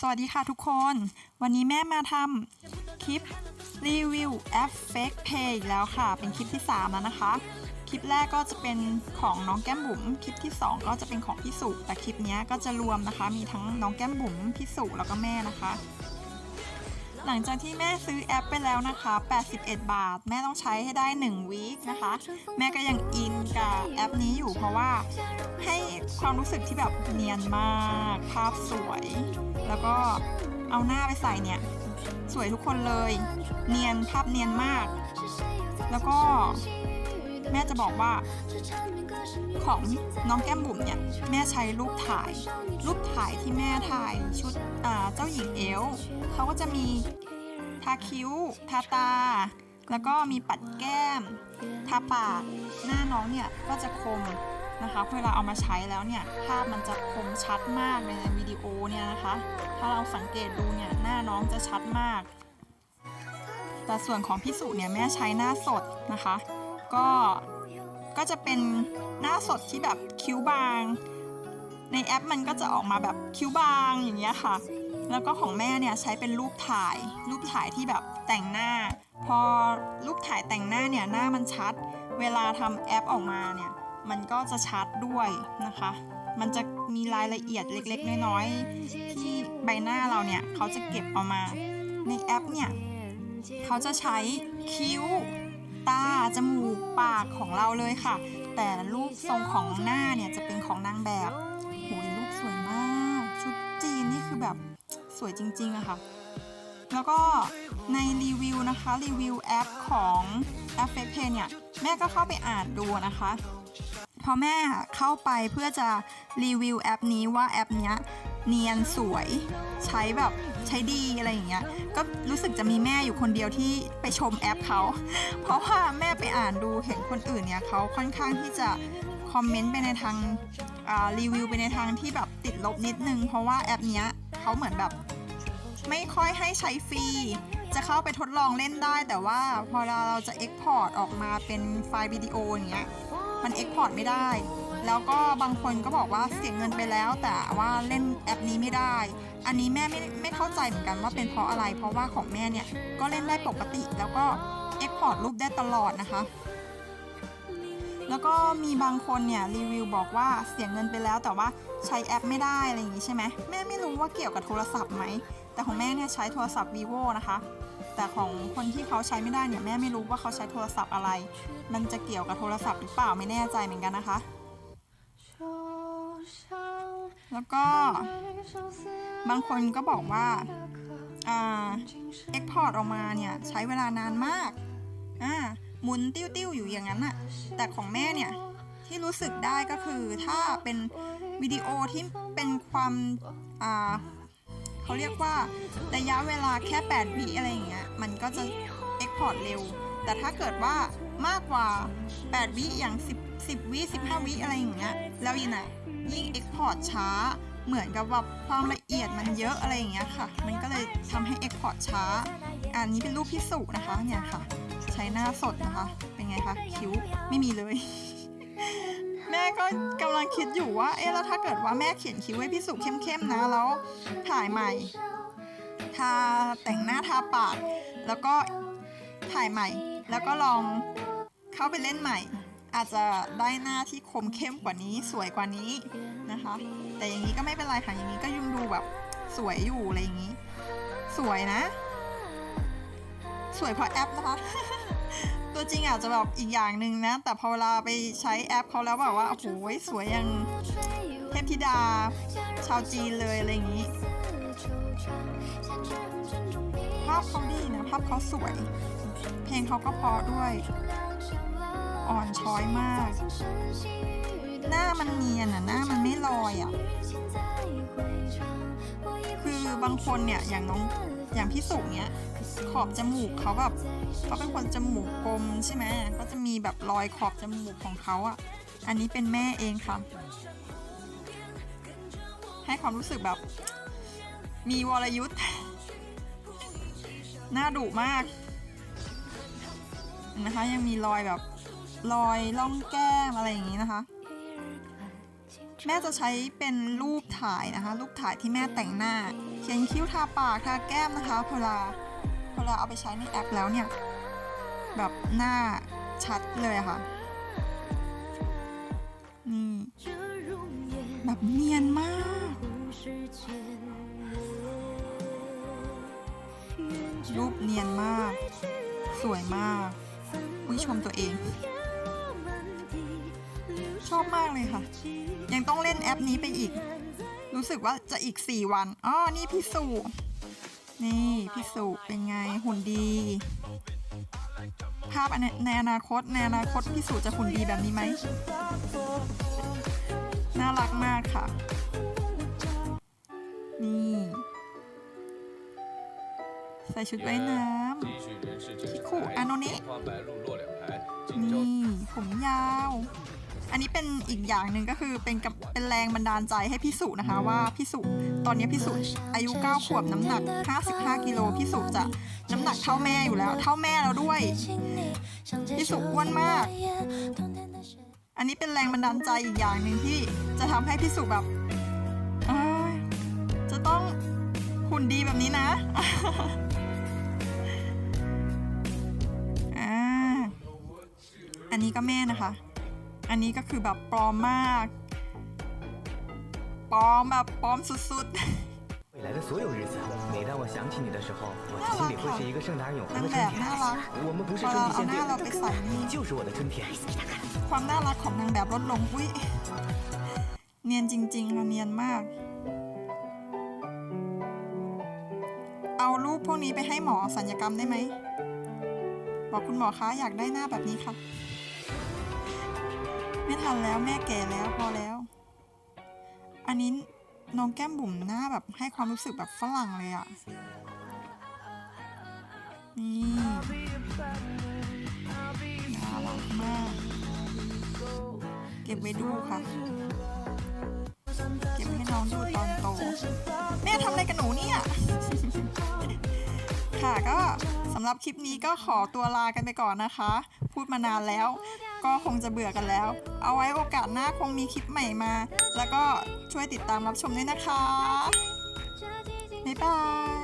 สวัสดีค่ะทุกคน วันนี้แม่มาทำคลิปรีวิวแอป Fake Pay อีกแล้วค่ะ เป็นคลิปที่ 3 แล้วนะคะ คลิปแรกก็จะเป็นของน้องแก้มบุ๋ม คลิปที่ 2 ก็จะเป็นของพี่สุแต่คลิปนี้ก็จะรวมนะคะ มีทั้งน้องแก้มบุ๋มพี่สุแล้วก็แม่นะคะ หลังจากที่แม่ซื้อแอปไปแล้วนะคะ 81 บาท แม่ต้องใช้ให้ได้ 1 วีคนะคะ แม่ก็ยังอินกับแอปนี้อยู่เพราะว่าให้ความรู้สึกที่แบบเนียนมาก ภาพสวย แล้วก็เอาหน้าไปใส่เนี่ย สวยทุกคนเลย เนียนภาพเนียนมาก แล้วก็แม่จะบอกว่า ของน้องแก้มบุ๋มเนี่ยแม่ใช้รูปถ่าย รูปถ่ายที่แม่ถ่ายชุดเจ้าหญิงเอลเขาก็จะมีทาคิ้ว ทาตา แล้วก็มีปัดแก้ม ทาปากหน้าน้องเนี่ยก็จะคมนะคะเวลาเอามาใช้แล้วเนี่ยภาพมันจะคมชัดมากในวิดีโอเนี่ยนะคะ ถ้าเราสังเกตดูเนี่ยหน้าน้องจะชัดมาก แต่ส่วนของพี่สุเนี่ยแม่ใช้หน้าสดนะคะ ก็ ก็จะเป็นหน้าสดที่แบบคิ้วบาง ในแอปมันก็จะออกมาแบบคิ้วบางอย่างเงี้ยค่ะ แล้วก็ของแม่เนี่ยใช้เป็นรูปถ่าย รูปถ่ายที่แบบแต่งหน้า พอรูปถ่ายแต่งหน้าเนี่ยหน้ามันชัด เวลาทำแอปออกมาเนี่ยมันก็จะชัดด้วยนะคะ มันจะมีรายละเอียดเล็กๆ น้อยๆ ที่ใบหน้าเราเนี่ยเขาจะเก็บเอามา ในแอปเนี่ยเขาจะใช้คิ้ว ตา จมูก ปากของเราเลยค่ะ แต่รูปทรงของหน้าเนี่ยจะเป็นของนางแบบโหยรูปสวยมาก ชุดจีนนี่คือแบบสวยจริงๆอะค่ะ แล้วก็ในรีวิวนะคะ รีวิวแอปของแอปเฟซเพย์เนี่ย แม่ก็เข้าไปอ่านดูนะคะพอแม่เข้าไปเพื่อจะรีวิวแอปนี้ว่าแอปเนี้ยเนียนสวยใช้แบบ ใช้ดีอะไรอย่างเงี้ย ก็รู้สึกจะมีแม่อยู่คนเดียวที่ไปชมแอปเขา เพราะว่าแม่ไปอ่านดูเห็นคนอื่นเนี่ยเขาค่อนข้างที่จะคอมเมนต์ไปในทางอ่ารีวิวไปในทางที่แบบติดลบนิดนึง เพราะว่าแอปเนี้ยเขาเหมือนแบบไม่ค่อยให้ใช้ฟรี จะเข้าไปทดลองเล่นได้ แต่ว่าพอเราจะ Export ออกมาเป็นไฟล์วิดีโออย่างเงี้ย มัน Export ไม่ได้ แล้วก็บางคนก็บอกว่าเสียเงินไปแล้ว แต่ว่าเล่นแอปนี้ไม่ได้ อันนี้แม่ไม่ไม่เข้าใจเหมือนกันว่าเป็นเพราะอะไร เพราะว่าของแม่เนี่ยก็เล่นได้ปกติ แล้วก็ Export รูปได้ตลอดนะคะ แล้วก็มีบางคนเนี่ยรีวิวบอกว่าเสียเงินไปแล้วแต่ว่าใช้แอปไม่ได้อะไรอย่างงี้ใช่ไหมแม่ไม่รู้ว่าเกี่ยวกับโทรศัพท์ไหมแต่ของแม่เนี่ยใช้โทรศัพท์ vivo นะคะแต่ของคนที่เขาใช้ไม่ได้เนี่ยแม่ไม่รู้ว่าเขาใช้โทรศัพท์อะไร มันจะเกี่ยวกับโทรศัพท์หรือเปล่าไม่แน่ใจเหมือนกันนะคะ แล้วก็บางคนก็บอกว่าเอ่า export ออกมาเนี่ย ใช้เวลานานมากอ่าหมุนติ้วๆอยู่อย่างนั้นอะแต่ของแม่เนี่ย ที่รู้สึกได้ก็คือถ้าเป็นวิดีโอที่เป็นความอ่าเขาเรียกว่าระยะเวลาแค่8วิอะไรอย่างเงี้ยมันก็จะ export เร็ว แต่ถ้าเกิดว่ามากกว่า 8 วิอย่าง 10 10วิ15 วิอะไรอย่างเงี้ยแล้วยินอะ ยิ่ง export ช้า เหมือนกับแบบความละเอียดมันเยอะอะไรอย่างเงี้ยค่ะ มันก็เลยทำให้ export ช้า อันนี้เป็นรูปพิสูจนะคะเนี่ยค่ะ ใช้หน้าสดนะคะ เป็นไงคะคิ้วไม่มีเลย แม่ก็กำลังคิดอยู่ว่า เอ๊ะแล้วถ้าเกิดว่าแม่เขียนคิ้วให้พี่สุเข้มๆนะแล้วถ่ายใหม่ทาแต่งหน้าทาปากแล้วก็ถ่ายใหม่ แล้วก็ลองเข้าไปเล่นใหม่ อาจจะได้หน้าที่คมเข้มกว่านี้สวยกว่านี้นะคะ แต่อย่างนี้ก็ไม่เป็นไรค่ะอย่างนี้ก็ยังดูแบบสวยอยู่อะไรอย่างนี้ สวยนะ สวยเพราะแอปนะคะ ตัวจริงอาจจะแบบอีกอย่างหนึ่งนะ แต่พอเวลาไปใช้แอปเขาแล้วแบบว่าโอ้โหสวยอยังเทพธิดา ชาวจีนเลยอะไรอย่างนี้ภาพเขาดีนะภาพเขาสวย เพลงเขาก็เพราะด้วย อ่อนช้อยมาก หน้ามันเนียนอะ หน้ามันไม่ลอยอะ คือบางคนเนี่ย อย่างน้อง อย่างพี่สุเนี่ย ขอบจมูกเขาแบบเขาเป็นคนจมูกกลมใช่ไหม ก็จะมีแบบรอยขอบจมูกของเขาอะ อันนี้เป็นแม่เองค่ะ ให้ความรู้สึกแบบ มีวรยุทธ์หน้าดุมากนะคะยังมีรอยแบบ รอยล่องแก้มอะไรอย่างนี้นะคะ แม่จะใช้เป็นรูปถ่ายนะคะ รูปถ่ายที่แม่แต่งหน้า เขียนคิ้วทาปากทาแก้มนะคะเวลาเวลาเอาไปใช้ในแอปแล้วเนี่ย แบบหน้าชัดเลยะค่ะ นี่ แบบเนียนมาก รูปเนียนมาก สวยมากวิชมตัวเอง ชอบมากเลยค่ะ ยังต้องเล่นแอปนี้ไปอีก รู้สึกว่าจะอีก 4 วันอ๋อนี่พี่สุนี่พี่สุเป็นไงหุ่นดี ภาพในอนาคตในอนาคตพี่สุจะหุ่นดีแบบนี้ไหมน่ารักมากค่ะ นี่ ใส่ชุดว่ายน้ำคิคุอันนี้นี่ผมยา อันนี้เป็นอีกอย่างหนึ่งก็คือเป็นกับเป็นแรงบันดาลใจให้พี่สุนะคะว่าพี่สุตอนนี้พี่สุอายุ 9 ขวบน้ำหนัก 55 กิโลพี่สุจะน้ำหนักเท่าแม่อยู่แล้ว เท่าแม่แล้วด้วยพี่สุอ้วนมาก อันนี้เป็นแรงบันดาลใจอีกอย่างหนึ่งที่จะทำให้พี่สุแบบเอ้ยจะต้องหุ่นดีแบบนี้นะอ่าอันนี้ก็แม่นะคะ อันนี้ก็คือแบบปลอมมาก ปลอมแบบปลอมสุด 未来的所有日子，每当我想起你的时候，我的心里会是一个盛大永 ๆ 恒 นาง 的 แบ 春 บน่า 天。 รัก 我们不是 พอ 春 เรา 季 เอา 限 หน้าเรา 定， ไปใส่นี่ 你就是我的春天。 ความน่ารักของนางแบบลดลงอุ้ย เนียนจริงๆค่ะเนียนมาก เอารูปพวกนี้ไปให้หมอสัญญกรรมได้ไหม บอกคุณหมอคะอยากได้หน้าแบบนี้ค่ะ ไม่ทันแล้วแม่แก่แล้วพอแล้ว อันนี้น้องแก้มบุ๋มหน้าแบบให้ความรู้สึกแบบฝรั่งเลยอะนี่น่ารักมาก เก็บไว้ดูค่ะ เก็บให้น้องดูตอนโต แม่ทำอะไรกับหนูเนี่ย ค่ะก็ สำหรับคลิปนี้ก็ขอตัวลากันไปก่อนนะคะ พูดมานานแล้ว ก็คงจะเบื่อกันแล้ว เอาไว้โอกาสหน้าคงมีคลิปใหม่มา แล้วก็ช่วยติดตามรับชมด้วยนะคะ บ๊ายบาย